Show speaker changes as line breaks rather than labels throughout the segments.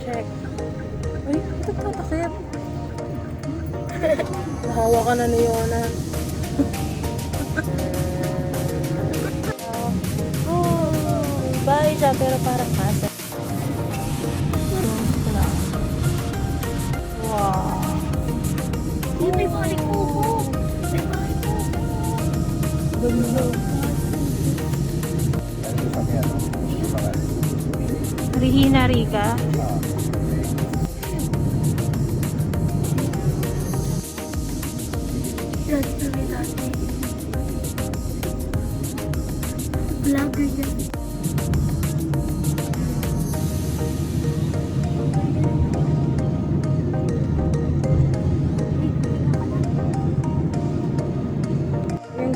Check. Ay, ito pa takip. Nahawa ka na ni Yona. oh, bahay siya pero parang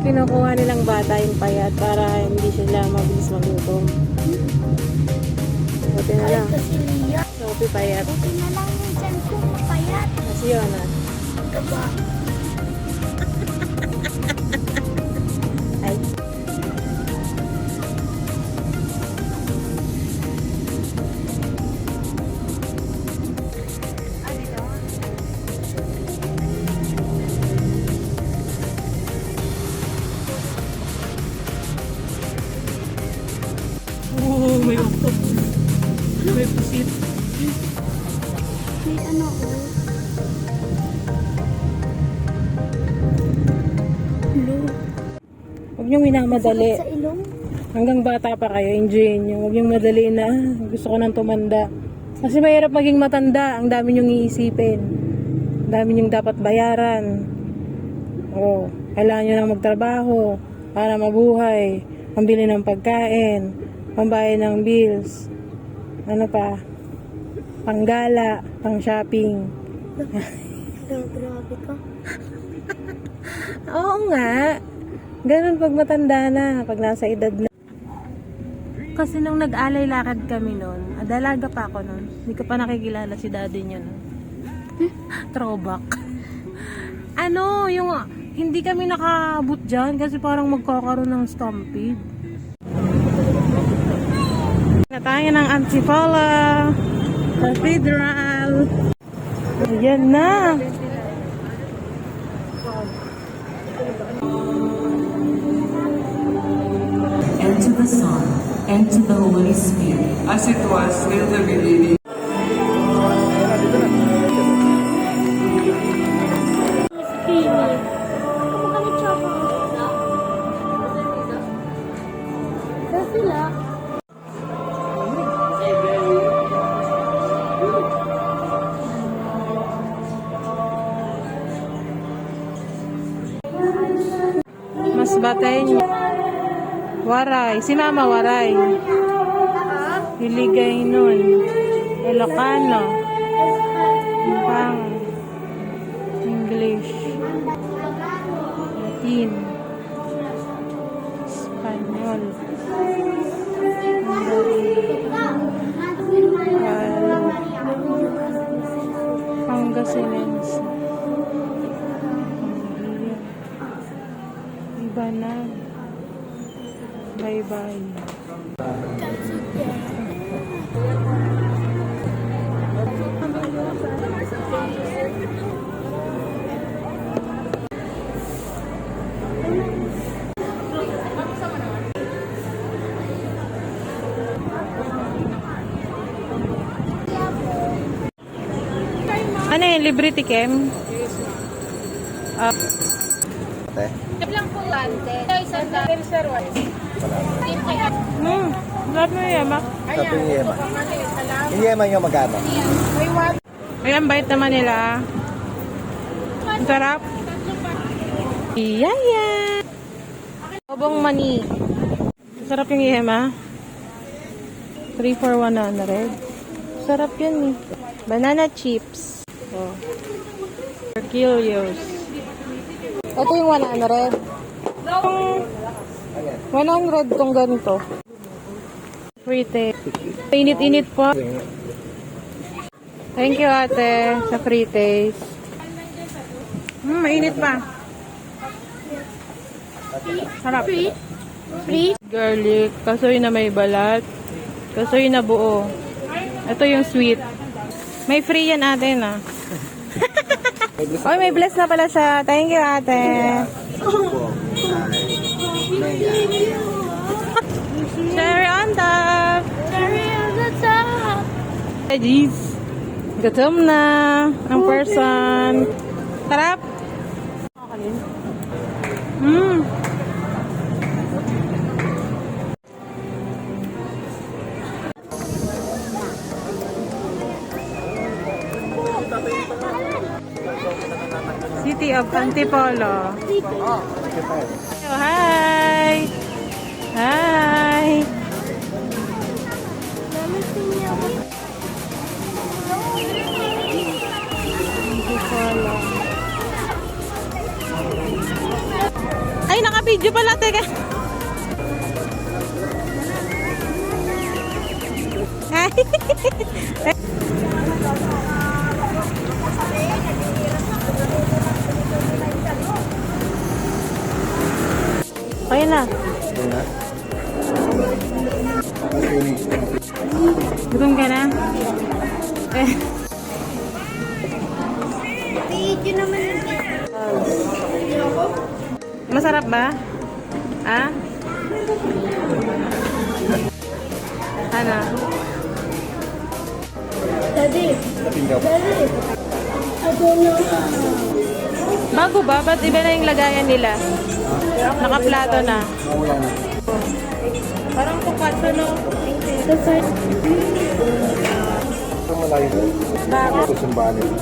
kinukuha nilang bata yung payat para hindi sila mabilis magutom. Buti na lang. Sophie payat.
Buti na lang yung dyan ko mapayat.
Kasi yun ah.
Gaba.
May pusit.
May ano oh. Hello.
Huwag niyong minamadali.
Sa ilong.
Hanggang bata pa kayo, enjoy nyo. Huwag yung madali na, "Ah, gusto ko nang tumanda. Kasi mahirap maging matanda. Ang dami nyong iisipin. Ang dami nyong dapat bayaran. O, kailangan nyo nang magtrabaho para mabuhay. Pambili ng pagkain. Pambayad ng bills. Ano pa? Panggala. Pang shopping.
Gra- Grabe ka.
Oo nga. Ganun pag matanda na. Pag nasa edad na. Kasi nung nag-alay lakad kami noon, adalaga pa ako noon. Hindi ko pa nakikilala si daddy niya noon. Throwback. ano, yung hindi kami nakabut dyan kasi parang magkakaroon ng stampede. Na tayo ng Antipolo Cathedral. Ayan na.
and to the Son, and to the Holy Spirit.
as it was in the beginning,
Mas batay niyo. Waray. Si Mama Waray. Hiligay nun. Ilocano. Pang English. Latin. Bye-bye. Ano yun? Libre tikem? Ah,
Lang po lante. Isang dami sir.
hmm. Lahat mo yan, ma.
Sabi ni Yema. Yung Yema nyo magkano?
Ayan, bait naman nila. Ang sarap. Iyaya. Obong mani. Sarap yung ihema. 3 for 100. Sarap yun eh. Banana chips. Oh. Torquillos. Ito yung 100. Yung 100 tong ganito. Free taste. Init-init po. Thank you ate sa free taste. Hmm, mainit pa. Sarap.
Free? Free?
Garlic. Kasoy na may balat. Kasoy na buo. Ito yung sweet. May free yan ate na. Oy, may bless na pala siya. Thank you ate. Cherry on top.
Cherry on the top.
Veggies. Gutom na ang person. Sarap. Mm. City of Antipolo. Oh, hi! Hi! Ay, naka-video pala, teka. Ay. Okay na.
Yun na.
Gutom ka na? Eh. Masarap ba? Ah? Ano?
Daddy, daddy.
Bago ba? Ba't iba na yung lagayan nila? Nakaplato na. Parang kupato, no?
The first
Ito malayo.
Bakit?
Ito simbahan nila.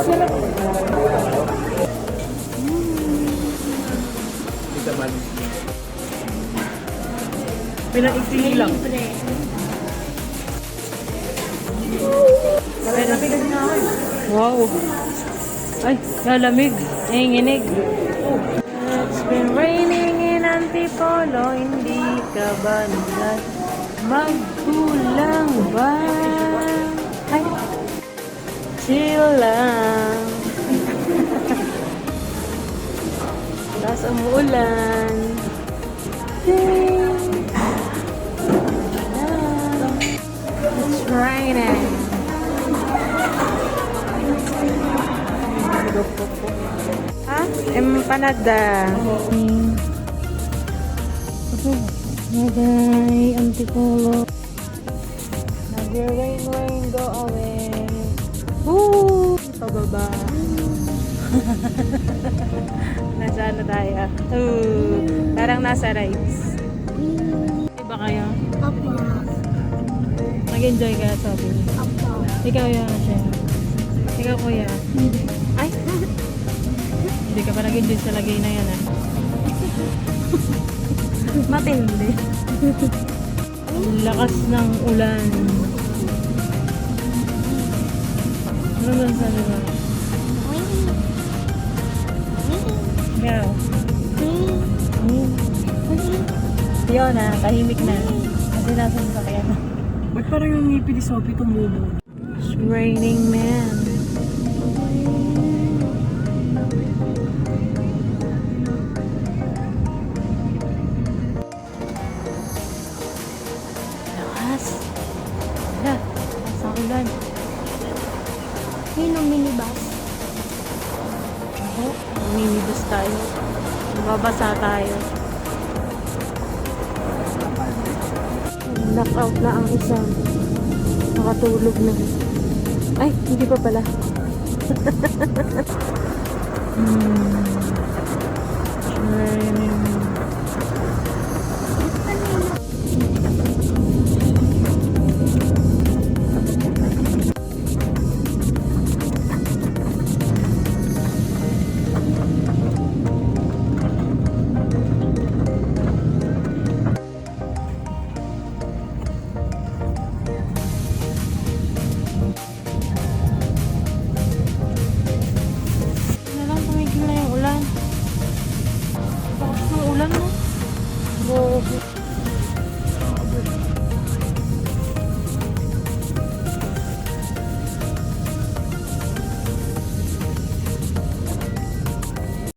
Wala.
Ito man.
Pinaiksi lang. Wow. Ay, lalamig. Nanginginig. It's been raining in Antipolo, hindi ka ba naman magkulang ba? Ay, chill lang. Tapos umuulan. Ding. It's raining. Ha? Empanada. Nagay, antipolo. Nag-rain, rain, go away. Woo! Pababa. nasa ano tayo? Ooh, parang nasa rides. Iba kayo?
Papa.
Nag-enjoy ka, sabi.
Papa.
Ikaw yan, siya. Ikaw, kuya. Ay! Hindi ka pa nag-enjoy sa lagay na yan, ah. Matindi. Lakas ng ulan. Ano ba sabi mo? Ikaw. Yun na, tahimik na. Kasi nasa sasakyan na.
Ba't parang yung ngipin ni Sophie tumubo?
It's raining man. Tayo. Knockout na ang isa. Nakatulog na. Ay, hindi pa pala. hmm. Raining